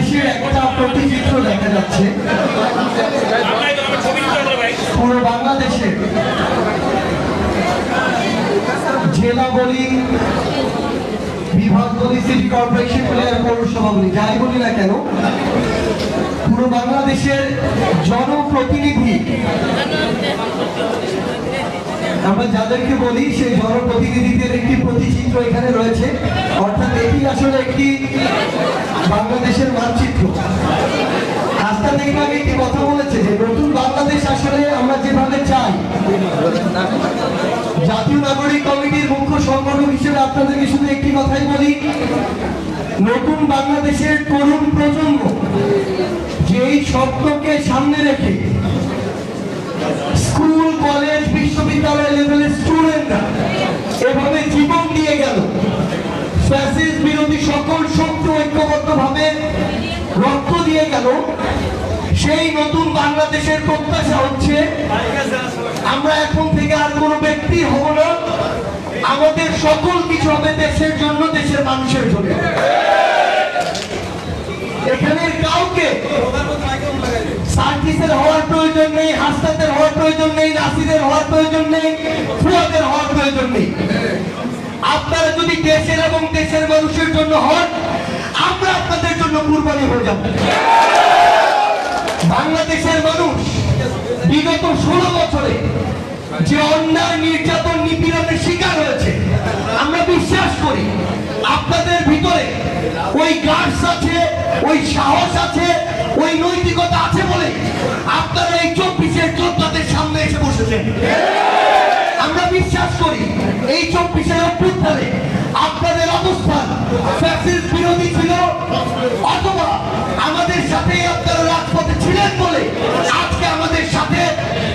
বাংলাদেশের একটা প্রতিচিত্র দেখা যাচ্ছে। পুরো বাংলাদেশে। জেলা বলি, বিভাগ বলি সিটি কর্পোরেশন বলি আর পৌরসভা বলি, যাই বলি না কেন, পুরো বাংলাদেশের জনপ্রতিনিধি, আমরা যাদেরকে বলি, সেই জনপ্রতিনিধিদের একটি প্রতিচিত্র এখানে রয়েছে। অর্থাৎ আসলে একটি বাংলাদেশের মানচিত্র। আগে একটি কথা বলেছে যে, নতুন বাংলাদেশ আসলে আমরা যেভাবে চাই, জাতীয় নাগরিক কমিটির মুখ্য সংগঠক হিসেবে আপনাদেরকে শুধু একটি কথাই বলি, নতুন বাংলাদেশের তরুণ প্রজন্ম যেই স্বপ্নকে সামনে রেখে স্কুল, কলেজ, বিশ্ববিদ্যালয় সেই নতুন বাংলাদেশের প্রত্যাশা হচ্ছে, আমরা এখন থেকে আর কোনো ব্যক্তি হব না। আমাদের সকল কিছু হবে দেশের জন্য, দেশের মানুষের জন্য। কাউকে সার্কিসের হওয়ার প্রয়োজন নেই হওয়ার প্রয়োজন নেই হওয়ার প্রয়োজন নেই, ফুয়াদের হওয়ার প্রয়োজন নেই। আপনারা যদি দেশের এবং দেশের মানুষের জন্য হন, আমরা আপনাদের জন্য কুরবানি হয়ে যাব। বাংলাদেশের মানুষ বিগত ষোলো বছরে যে অন্যায় নির্যাতন নিপীড়নের শিকার হয়েছে, আমরা বিশ্বাস করি আপনাদের ভিতরে ওই গার্ডস আছে, ওই সাহস আছে, ওই নৈতিকতা আছে বলে আপনারা এই চব্বিশের যোদ্ধাদের সামনে এসে বসেছেন। আমরা বিশ্বাস করি এই চব্বিশের অভ্যুত্থানে আপনাদের অবস্থান ছিলেন বলে, আজকে আমাদের সাথে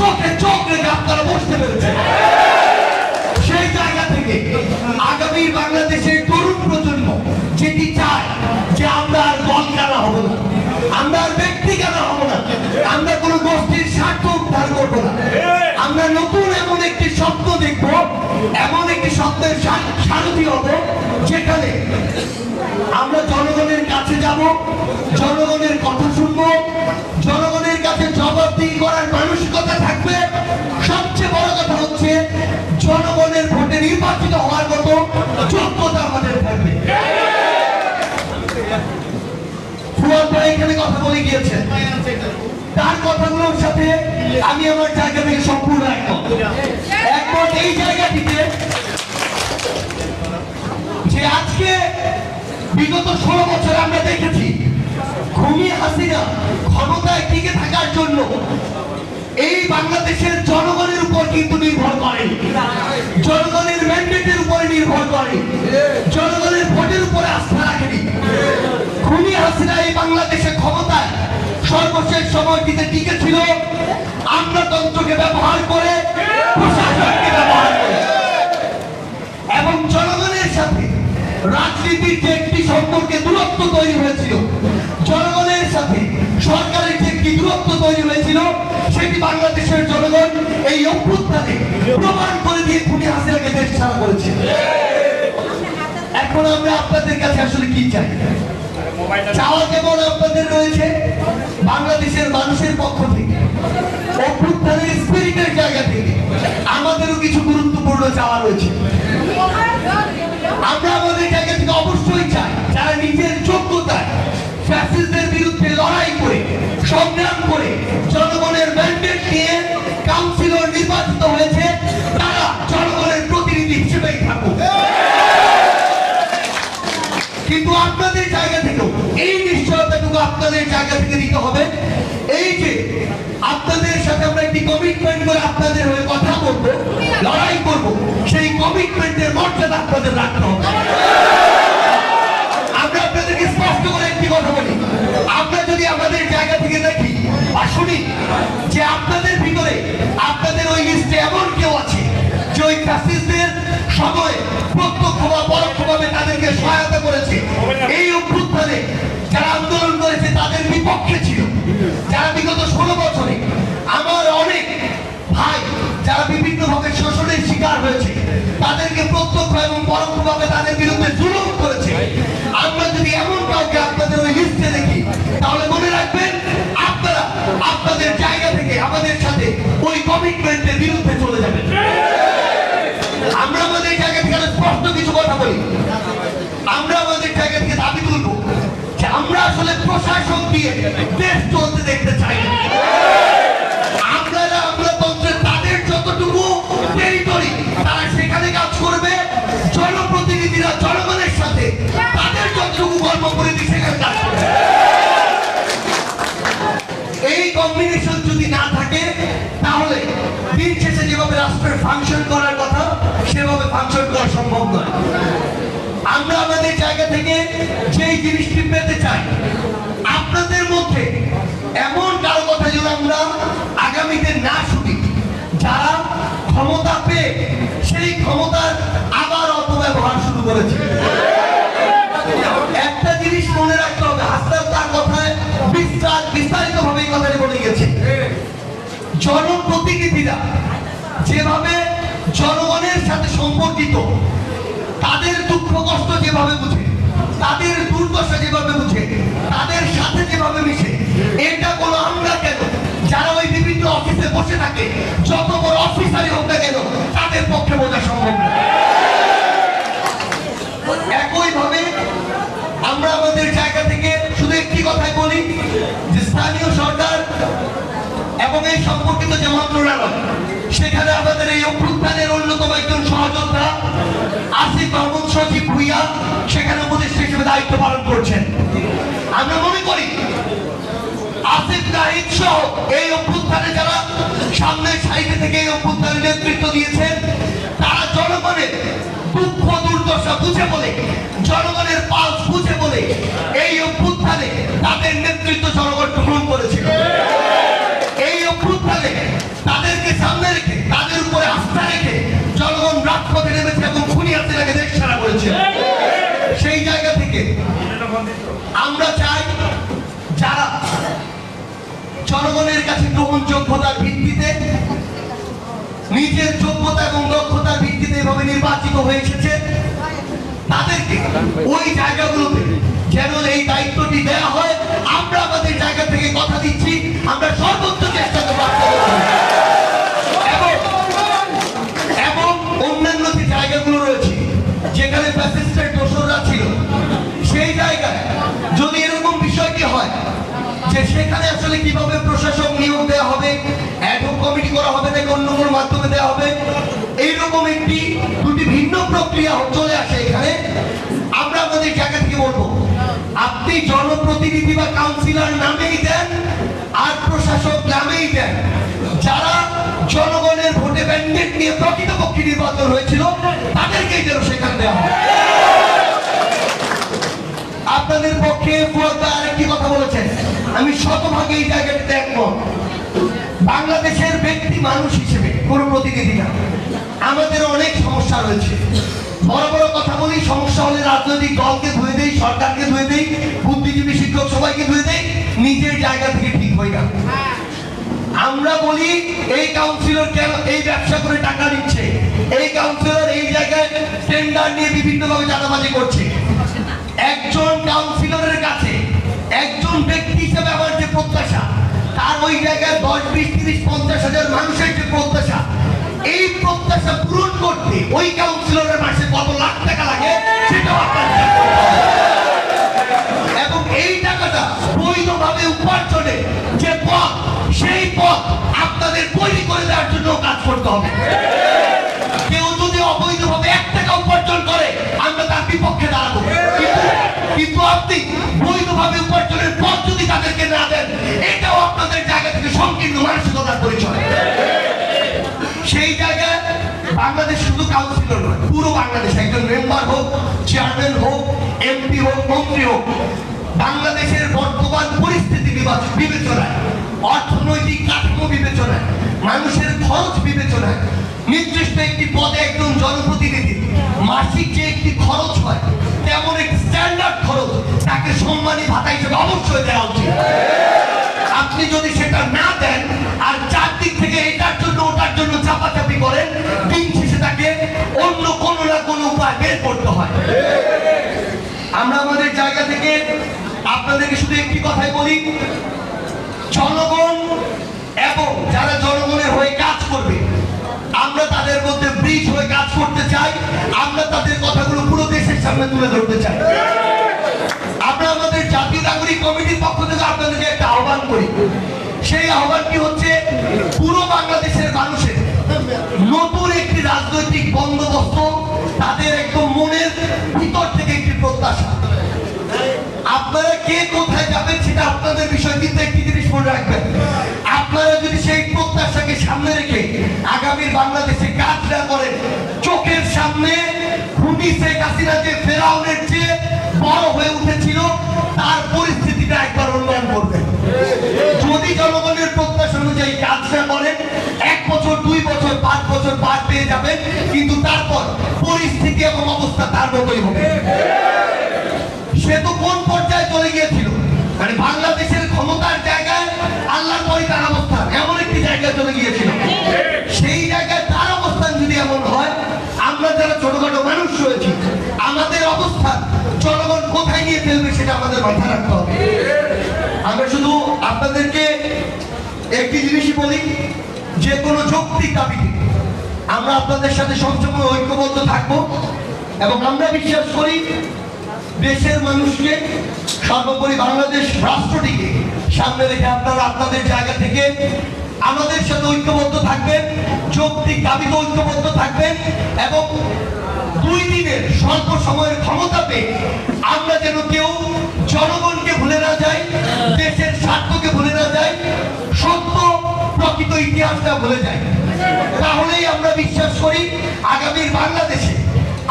চোখে চোখ রেখে আপনারা বসতে পেরেছেন। সেই জায়গা থেকে আগামী বাংলাদেশের তরুণ প্রজন্ম স্বপ্নের সারথি হব যেখানে আমরা জনগণের কাছে যাব, জনগণের কথা শুনব, জনগণের কাছে জবাবদিহি করার মানসিকতা থাকবে। সবচেয়ে বড় কথা হচ্ছে, জনগণের ভোটে নির্বাচিত হওয়ার মতো যোগ্যতা আমাদের থাকবে। বলে তার কথাগুলোর সাথে আমি আমার জায়গা থেকে সম্পূর্ণ একমত। একমত এই জায়গাটিতে যে আজকে বিগত ষোলো বছর আমরা দেখেছি ঘুমিয়ে হাসিনা ক্ষমতায় টিকে থাকার জন্য এই বাংলাদেশের জনগণের উপর কিন্তু নির্ভর করে। জনগণের ম্যান্ডেটের উপরে নির্ভর করে। জনগণের ভোটের উপরে আস্থা রাখেনি খুনি হাসিনা এই বাংলাদেশে ক্ষমতায় সর্বশেষ সময়টিতে টিকে ছিল আমলাতন্ত্রকে ব্যবহার করে, প্রশাসনকে ব্যবহার করে। এবং জনগণের সাথে রাজনীতির যে একটি সম্পর্কে দূরত্ব তৈরি হয়েছিল, জনগণের সাথে সরকারের যে একটি দূরত্ব তৈরি হয়েছিল, সেটি বাংলাদেশের জনগণ এই অভ্যুত্থানে প্রমাণ করে দিয়ে খুনি হাসিনাকে দেশ ছাড়া করেছে। এখন আমরা আপনাদের কাছে আসলে কি চাই? চাওয়া যেমন আপনাদের রয়েছে বাংলাদেশের মানুষের পক্ষ থেকে, অভ্যুত্থানের স্পিরিটের জায়গা থেকে। আমাদেরও কিছু গুরুত্বপূর্ণ চাওয়া রয়েছে। আমরা আমাদের জায়গা থেকে অবশ্যই চাই, যারা নিজের যোগ্যতায় ফ্যাসিস্টদের বিরুদ্ধে লড়াই করে, সংগ্রাম করে জনগণের ম্যান্ডেট নিয়ে কাউন্সিলর নির্বাচিত হয়েছে, তারা জনগণের প্রতিনিধি হিসেবেই থাকুক। কিন্তু আপনাদের এই নিশ্চয়তাটুকু আপনাদের জায়গা থেকে দিতে হবে। এই যে আপনাদের সাথে আমরা একটি কমিটমেন্ট করে আপনাদের হয়ে কথা বলব, লড়াই করব, সেই কমিটমেন্টের মর্যাদা আপনাদের রাখতে হবে। আমরা আপনাদেরকে স্পষ্ট করে একটি কথা বলি। আমরা যদি আমাদের জায়গা থেকে দেখি বা শুনি যে আপনাদের ভিতরে আপনাদের ওই লিস্টে এমন কেউ ফ্যাসিস্টদের সময় প্রত্যক্ষ বা পরোক্ষভাবে তাদেরকে সহায়তা করেছে। এই অভ্যুত্থানে যারা আন্দোলন করেছে, তাদের বিপক্ষে ছিল। যারা বিগত ষোলো বছরে আমার অনেক ভাই যারা বিভিন্নভাবে শোষণের শিকার হয়েছে, তাদেরকে প্রত্যক্ষ এবং পরোক্ষভাবে তাদের বিরুদ্ধে জুলুম করেছে। আমরা যদি এমন কাউকে আপনাদের ওই লিস্টে দেখি, তাহলে মনে রাখবেন, আপনারা আপনাদের জায়গা থেকে আমাদের সাথে ওই কমিটমেন্টের বিরুদ্ধে চলে যাবেন। দিয়ে দেশ চলতে দেখতে চাই। না। আমলাতন্ত্রে তাদের যতটুকু টেরিটরি, তারা সেখানে কাজ করবে। জনপ্রতিনিধিরা, জনগণের সাথে তাদের যতটুকু কর্ম করে দিয়ে সেখানে কাজ করবে। এই কম্বিনেশন যদি না থাকে, তাহলে দিন শেষে যেভাবে রাষ্ট্রের ফাংশন করার কথা, সেভাবে ফাংশন করা সম্ভব নয় আমরা আমাদের জায়গা থেকে যেই জিনিসটি পেতে চাই আপনাদের মধ্যে এমন কারও কথা যেন আমরা আগামীতে না শুনি যারা পেয়ে সেই ক্ষমতার আবার অপব্যবহার শুরু করেছে। একটা জিনিস মনে রাখতে হবে হাসনাত তার কথায় বিস্তার বিস্তারিত ভাবে এই কথাটি বলে গেছে। জনপ্রতিনিধিরা যেভাবে জনগণের সাথে সম্পর্কিত, তাদের দুঃখ কষ্ট যেভাবে বুঝে, তাদের দুর্দশা যেভাবে বুঝে, তাদের সাথে যেভাবে মিশে, এটা কোনো অফিসে বসে থাকে, যত বড় অফিসারই হোক না কেন, তাদের পক্ষে বোঝা সম্ভব না। একইভাবে আমরা আমাদের জায়গা থেকে শুধু একটি কথাই বলি যে স্থানীয় সরকার এবং এই সম্পর্কিত যে মন্ত্রণালয়, সেখানে আমাদের এই অভ্যুত্থানের সহ এই অভ্যুত্থানে যারা সামনের সাইডে থেকে এই অভ্যুত্থানের নেতৃত্ব দিয়েছেন, তারা জনগণের দুঃখ দুর্দশা বুঝে বলে, জনগণের পালস বুঝে বলে এই অভ্যুত্থানে তাদের নেতৃত্ব জনগণ গ্রহণ করেছিল। এই অভ্যুত্থানে তাদেরকে সামনে রেখে, তাদের উপরে আস্থা রেখে জনগণ রাজপথে নেমেছে এবং খুনি হাসিনাকে দেশ ছাড়া করেছে সেই জায়গা থেকে আমরা চাই যারা জনগণের কাছে গ্রহণযোগ্যতার ভিত্তিতে, নিজের যোগ্যতা এবং দক্ষতার ভিত্তিতে এভাবে নির্বাচিত হয়ে এসেছে। তাদেরকে ওই জায়গাগুলোতে যেন এই দায়িত্বটি দেওয়া হয়। কীভাবে প্রশাসক নিয়োগ দেওয়া হবে অ্যাডহক কমিটি করা হবে নাকি অন্য কোনো মাধ্যমে দেওয়া হবে, এইরকম একটি দুটি ভিন্ন প্রক্রিয়া চলে আসে এখানে। আমরা আমাদের জায়গা থেকে বলব? আপনি জনপ্রতিনিধি বা কাউন্সিলর নামেই দেন, আর প্রশাসক নামেই দেন। যারা জনগণের ভোটে ব্যান্ডেট নিয়ে প্রকৃতপক্ষে নির্বাচন হয়েছিল, তাদেরকেই যেন সেখানে দেওয়া হয়। আপনাদের পক্ষে আরেকটি কথা বলেছেন। আমি শতভাগে এই জায়গাটিতে একমত বাংলাদেশের ব্যক্তি মানুষ হিসেবে কোনো প্রতিনিধি না। আমাদের অনেক সমস্যা রয়েছে। বড় বড় কথা বলি, সমস্যা হলে রাজনৈতিক দলকে ধুয়ে দেই, সরকারকে ধুয়ে দেই, বুদ্ধিজীবী শিক্ষক সবাইকে ধুয়ে দেই, নিজের জায়গা থেকে ঠিক হই না। আমরা বলি, এই কাউন্সিলর কেন এই ব্যবসা করে টাকা নিচ্ছে? এই কাউন্সিলর এই জায়গায় টেন্ডার নিয়ে বিভিন্ন ভাবে চাঁদাবাজি করছে। একজন কাউন্সিলরের কাছে, একজন ব্যক্তি হিসেবে আমার যে প্রত্যাশা, তার ওই জায়গায় দশ, বিশ, তিরিশ, পঞ্চাশ হাজার মানুষের যে প্রত্যাশা, এই প্রত্যাশা পূরণ করতে ওই কাউন্সিলরের মাসে কত লাখ টাকা লাগে, সেটাও আপনার। এবং এই টাকাটা বৈধভাবে উপার্জনে যে পথ, সেই পথ আপনাদের তৈরি করে দেওয়ার জন্য কাজ করতে হবে কেউ যদি অবৈধভাবে এক টাকা উপার্জন করে, আমরা তার বিপক্ষে দাঁড়াবো কিন্তু- আপনি বৈধভাবে উপার্জনের পথ যদি তাদেরকে না দেন, এটাও আপনাদের জায়গা থেকে সংকীর্ণ মানসিকতার পরিচয়। সেই জায়গায় বাংলাদেশ শুধু কাউন্সিলর নয়, পুরো বাংলাদেশ, একজন মেম্বার হোক, চেয়ারম্যান হোক, এমপি হোক, মন্ত্রী হোক, বাংলাদেশের বর্তমান পরিস্থিতি বিবাচ- বিবেচনায়, অর্থনৈতিক কাঠামো বিবেচনায় মানুষের খরচ বিবেচনায় নির্দিষ্ট একটি পদে একজন জনপ্রতিনিধি, মাসিক যে একটি খরচ হয়, তেমন একটি স্ট্যান্ডার্ড খরচ তাকে সম্মানী ভাতা হিসেবে অবশ্যই দেওয়া উচিত। আপনি যদি সেটা না দেন, আর চারদিক থেকে এটার জন্য, ওটার জন্য চাপাচাপি করেন, দিন শেষে তাকে অন্য কোনো না কোনো উপায় বের করতে হয়। আমরা আমাদের জায়গা থেকে আপনাদেরকে শুধু একটি কথাই বলি, জনগণ এবং যারা জনগণের হয়ে কাজ করবে, আমরা তাদের মধ্যে ব্রিজ হয়ে কাজ করতে চাই, আমরা তাদের কথাগুলো পুরো দেশের সামনে তুলে ধরতে চাই। আমরা আমাদের জাতীয় নাগরিক কমিটির পক্ষ থেকে আপনাদের আহ্বান করি। সেই আহ্বানটি হচ্ছে, পুরো বাংলাদেশের মানুষের নতুন একটি রাজনৈতিক বন্দোবস্ত, তাদের একদম মনের ভিতর থেকে একটি প্রত্যাশা। আপনারা কে কোথায় যাবেন সেটা আপনাদের বিষয়, কিন্তু একটি জিনিস মনে রাখবেন। আপনারা যদি সেই প্রত্যাশাকে সামনে রেখে আগামীর বাংলাদেশে কাজ না করেন, চোখের সামনে বড় হয়ে উঠেছিল, তার পরিস্থিতিটা একবার উন্নয়ন যদি জনগণের প্রত্যাশা অনুযায়ী করেন, এক বছর, দুই বছর, পাঁচ বছর পার পেয়ে যাবেন, কিন্তু তারপর পরিস্থিতি এবং অবস্থা তার মতোই হবে। সে তো কোন পর্যায়ে চলে গিয়েছিল? মানে বাংলাদেশের ক্ষমতার জায়গায় আল্লাহর পরে তার অবস্থান, এমন একটি জায়গায় চলে গিয়েছিল। সেই জায়গায় তার অবস্থান যদি এমন হয়, আমরা যারা ছোটখাটো মানুষ রয়েছি, আমাদের অবস্থান, জনগণ কোথায় নিয়ে ফেলবে সেটা আমাদের মাথায় রাখতে হবে। আমরা শুধু আপনাদেরকে একটি জিনিসই বলি, যে কোনো যৌক্তিক দাবিতে আমরা আপনাদের সাথে সবসময় ঐক্যবদ্ধ থাকব এবং আমরা বিশ্বাস করি দেশের মানুষকে সর্বোপরি বাংলাদেশ রাষ্ট্রটিকে সামনে রেখে আপনারা আপনাদের জায়গা থেকে আমাদের সাথে ঐক্যবদ্ধ থাকবেন, যৌক্তিক দাবিতে ঐক্যবদ্ধ থাকবেন এবং দুই দিনের স্বল্প সময়ের ক্ষমতা পেয়ে আমরা যেন কেউ জনগণকে ভুলে না যাই, দেশের স্বার্থকে ভুলে না যাই, সত্য প্রকৃত ইতিহাসটা ভুলে যাই। তাহলেই আমরা বিশ্বাস করি, আগামীর বাংলাদেশে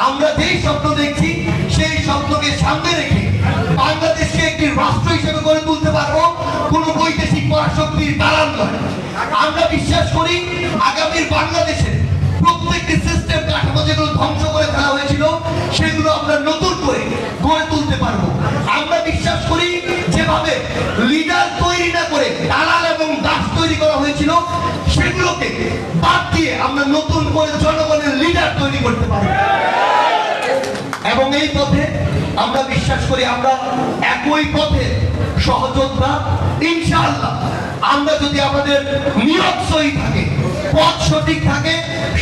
আমরা যেই স্বপ্ন দেখছি হিসেবে গড়ে তুলতে পারব, কোনো বৈদেশিক পরাশক্তির দালাল নয়। আমরা বিশ্বাস করি আগামীর বাংলাদেশে প্রত্যেকটি সিস্টেম কাঠামো যেগুলো ধ্বংস করে ফেলা হয়েছিল, সেগুলো আমরা নতুন করে গড়ে তুলতে পারব। আমরা বিশ্বাস করি যেভাবে লিডার তৈরি না করে দালাল এবং দাস তৈরি করা হয়েছিল, সেগুলোকে বাদ দিয়ে আমরা নতুন করে জনগণের লিডার তৈরি করতে পারব। এবং এই পথে আমরা বিশ্বাস করি আমরা একই পথে সহযোদ্ধা। ইনশাআল্লাহ আমরা যদি আমাদের নিয়ত সহি থাকে, পথ সঠিক থাকে,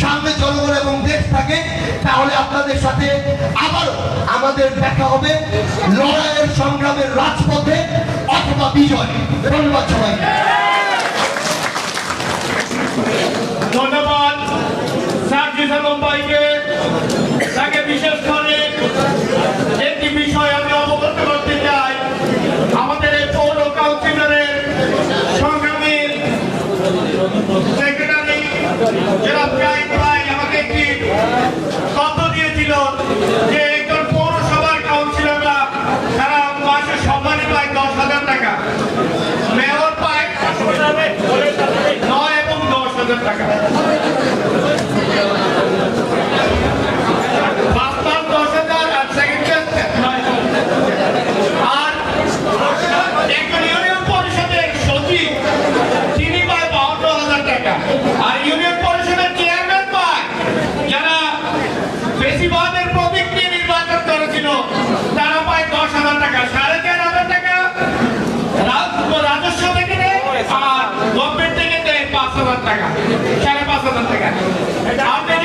সামনে জনগণ এবং দেশ থাকে, তাহলে আপনাদের সাথে আবার আমাদের দেখা হবে লড়াইয়ের সংগ্রামের রাজপথে অথবা বিজয়। ধন্যবাদ সবাইকে। Get up, guys. আপনার থেকে।